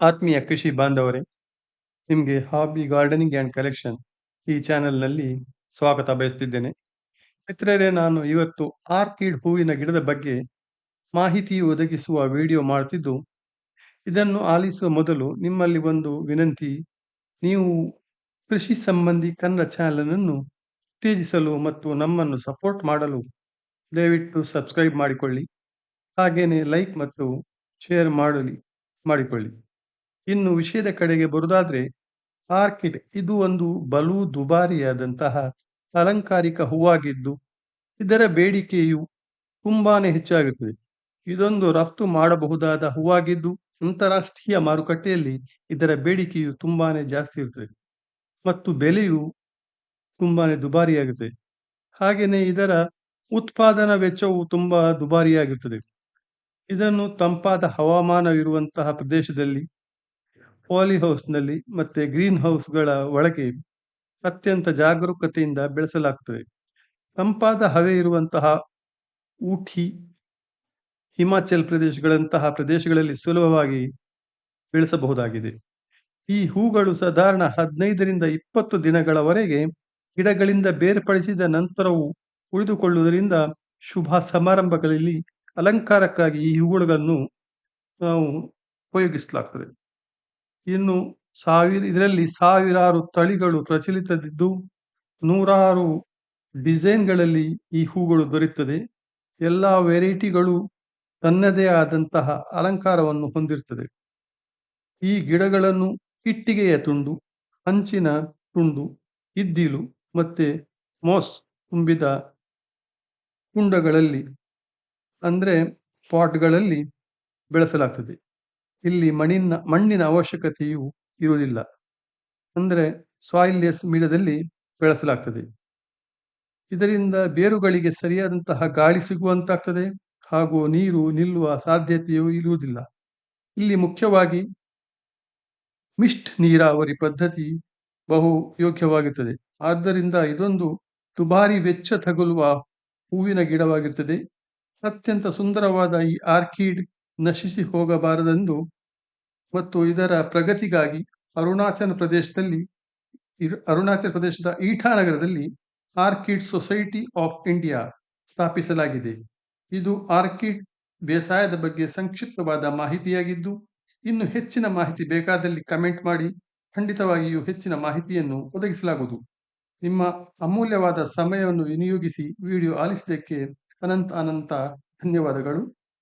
ಆತ್ಮೀಯ ಕೃಷಿ ಬಾಂಧವರೇ, ನಿಮಗೆ ಹಾಬಿ ಗಾರ್ಡನಿಂಗ್ ಆ್ಯಂಡ್ ಕಲೆಕ್ಷನ್ ಈ ಚಾನೆಲ್ನಲ್ಲಿ ಸ್ವಾಗತ ಬಯಸ್ತಿದ್ದೇನೆ. ಮಿತ್ರರೇ, ನಾನು ಇವತ್ತು ಆರ್ಕಿಡ್ ಹೂವಿನ ಗಿಡದ ಬಗ್ಗೆ ಮಾಹಿತಿ ಒದಗಿಸುವ ವಿಡಿಯೋ ಮಾಡ್ತಿದ್ದು, ಇದನ್ನು ಆಲಿಸುವ ಮೊದಲು ನಿಮ್ಮಲ್ಲಿ ಒಂದು ವಿನಂತಿ, ನೀವು ಕೃಷಿ ಸಂಬಂಧಿ ಕನ್ನಡ ಚಾನಲನ್ನು ಉತ್ತೇಜಿಸಲು ಮತ್ತು ನಮ್ಮನ್ನು ಸಪೋರ್ಟ್ ಮಾಡಲು ದಯವಿಟ್ಟು ಸಬ್ಸ್ಕ್ರೈಬ್ ಮಾಡಿಕೊಳ್ಳಿ. ಹಾಗೆಯೇ ಲೈಕ್ ಮತ್ತು ಶೇರ್ ಮಾಡಲಿ, ಮಾಡಿಕೊಳ್ಳಿ. ಇನ್ನು ವಿಷಯದ ಕಡೆಗೆ ಬರುವುದಾದ್ರೆ ಆರ್ಕಿಡ್ ಇದು ಒಂದು ಬಲು ದುಬಾರಿಯಾದಂತಹ ಅಲಂಕಾರಿಕ ಹೂವಾಗಿದ್ದು, ಇದರ ಬೇಡಿಕೆಯು ತುಂಬಾನೇ ಹೆಚ್ಚಾಗುತ್ತದೆ. ಇದೊಂದು ರಫ್ತು ಮಾಡಬಹುದಾದ ಹೂವಾಗಿದ್ದು, ಅಂತಾರಾಷ್ಟ್ರೀಯ ಮಾರುಕಟ್ಟೆಯಲ್ಲಿ ಇದರ ಬೇಡಿಕೆಯು ತುಂಬಾನೇ ಜಾಸ್ತಿ ಇರುತ್ತದೆ. ಮತ್ತು ಬೆಲೆಯು ತುಂಬಾನೇ ದುಬಾರಿಯಾಗುತ್ತದೆ. ಹಾಗೆಯೇ ಇದರ ಉತ್ಪಾದನಾ ವೆಚ್ಚವು ತುಂಬಾ ದುಬಾರಿಯಾಗಿರುತ್ತದೆ. ಇದನ್ನು ತಂಪಾದ ಹವಾಮಾನವಿರುವಂತಹ ಪ್ರದೇಶದಲ್ಲಿ ಪಾಲಿ ಹೌಸ್ನಲ್ಲಿ ಮತ್ತೆ ಗ್ರೀನ್ ಹೌಸ್ಗಳ ಒಳಗೆ ಅತ್ಯಂತ ಜಾಗರೂಕತೆಯಿಂದ ಬೆಳೆಸಲಾಗ್ತದೆ. ತಂಪಾದ ಹವೆ ಇರುವಂತಹ ಊಟಿ ಹಿಮಾಚಲ್ ಪ್ರದೇಶಗಳಂತಹ ಪ್ರದೇಶಗಳಲ್ಲಿ ಸುಲಭವಾಗಿ ಬೆಳೆಸಬಹುದಾಗಿದೆ. ಈ ಹೂಗಳು ಸಾಧಾರಣ ಹದಿನೈದರಿಂದ ಇಪ್ಪತ್ತು ದಿನಗಳವರೆಗೆ ಗಿಡಗಳಿಂದ ಬೇರ್ಪಡಿಸಿದ ನಂತರವೂ ಉಳಿದುಕೊಳ್ಳುವುದರಿಂದ ಶುಭ ಸಮಾರಂಭಗಳಲ್ಲಿ ಅಲಂಕಾರಕ್ಕಾಗಿ ಈ ಹೂಗಳನ್ನು ನಾವು ಉಪಯೋಗಿಸಲಾಗ್ತದೆ. ಇನ್ನು ಸಾವಿರ, ಇದರಲ್ಲಿ ಸಾವಿರಾರು ತಳಿಗಳು ಪ್ರಚಲಿತದಿದ್ದು, ನೂರಾರು ಡಿಸೈನ್ಗಳಲ್ಲಿ ಈ ಹೂಗಳು ದೊರೆಯುತ್ತದೆ. ಎಲ್ಲ ವೆರೈಟಿಗಳು ತನ್ನದೇ ಆದಂತಹ ಅಲಂಕಾರವನ್ನು ಹೊಂದಿರುತ್ತದೆ. ಈ ಗಿಡಗಳನ್ನು ಇಟ್ಟಿಗೆಯ ತುಂಡು, ಹಂಚಿನ ತುಂಡು, ಇದ್ದಿಲು ಮತ್ತೆ ಮೋಸ್ ತುಂಬಿದ ಕುಂಡಗಳಲ್ಲಿ, ಅಂದರೆ ಪಾಟ್ಗಳಲ್ಲಿ ಬೆಳೆಸಲಾಗ್ತದೆ. ಇಲ್ಲಿ ಮಣ್ಣಿನ ಮಣ್ಣಿನ ಅವಶ್ಯಕತೆಯು ಇರುವುದಿಲ್ಲ. ಅಂದರೆ ಸಾಯಿಲ್ಲೆಸ್ ಮೀಡಿಯಾದಲ್ಲಿ ಬೆಳೆಸಲಾಗ್ತದೆ. ಇದರಿಂದ ಬೇರುಗಳಿಗೆ ಸರಿಯಾದಂತಹ ಗಾಳಿ ಸಿಗುವಂತಾಗ್ತದೆ ಹಾಗೂ ನೀರು ನಿಲ್ಲುವ ಸಾಧ್ಯತೆಯೂ ಇರುವುದಿಲ್ಲ. ಇಲ್ಲಿ ಮುಖ್ಯವಾಗಿ ಮಿಸ್ಟ್ ನೀರಾವರಿ ಪದ್ಧತಿ ಬಹು ಯೋಗ್ಯವಾಗಿರುತ್ತದೆ ಆದ್ದರಿಂದ ಇದೊಂದು ದುಬಾರಿ ವೆಚ್ಚ ತಗುಲುವ ಹೂವಿನ ಗಿಡವಾಗಿರುತ್ತದೆ ಅತ್ಯಂತ ಸುಂದರವಾದ ಈ ಆರ್ಕಿಡ್ ನಶಿಸಿ ಹೋಗಬಾರದೆಂದು ಮತ್ತು ಇದರ ಪ್ರಗತಿಗಾಗಿ ಅರುಣಾಚಲ ಪ್ರದೇಶದಲ್ಲಿ ಅರುಣಾಚಲ ಪ್ರದೇಶದ ಈಟಾನಗರದಲ್ಲಿ ಆರ್ಕಿಡ್ ಸೊಸೈಟಿ ಆಫ್ ಇಂಡಿಯಾ ಸ್ಥಾಪಿಸಲಾಗಿದೆ. ಇದು ಆರ್ಕಿಡ್ ಬೇಸಾಯದ ಬಗ್ಗೆ ಸಂಕ್ಷಿಪ್ತವಾದ ಮಾಹಿತಿಯಾಗಿದ್ದು, ಇನ್ನು ಹೆಚ್ಚಿನ ಮಾಹಿತಿ ಬೇಕಾದಲ್ಲಿ ಕಮೆಂಟ್ ಮಾಡಿ, ಖಂಡಿತವಾಗಿಯೂ ಹೆಚ್ಚಿನ ಮಾಹಿತಿಯನ್ನು ಒದಗಿಸಲಾಗುವುದು. ನಿಮ್ಮ ಅಮೂಲ್ಯವಾದ ಸಮಯವನ್ನು ವಿನಿಯೋಗಿಸಿ, ವಿಡಿಯೋ ಆಲಿಸಿದ್ದಕ್ಕೆ ಅನಂತ ಅನಂತ ಧನ್ಯವಾದಗಳು.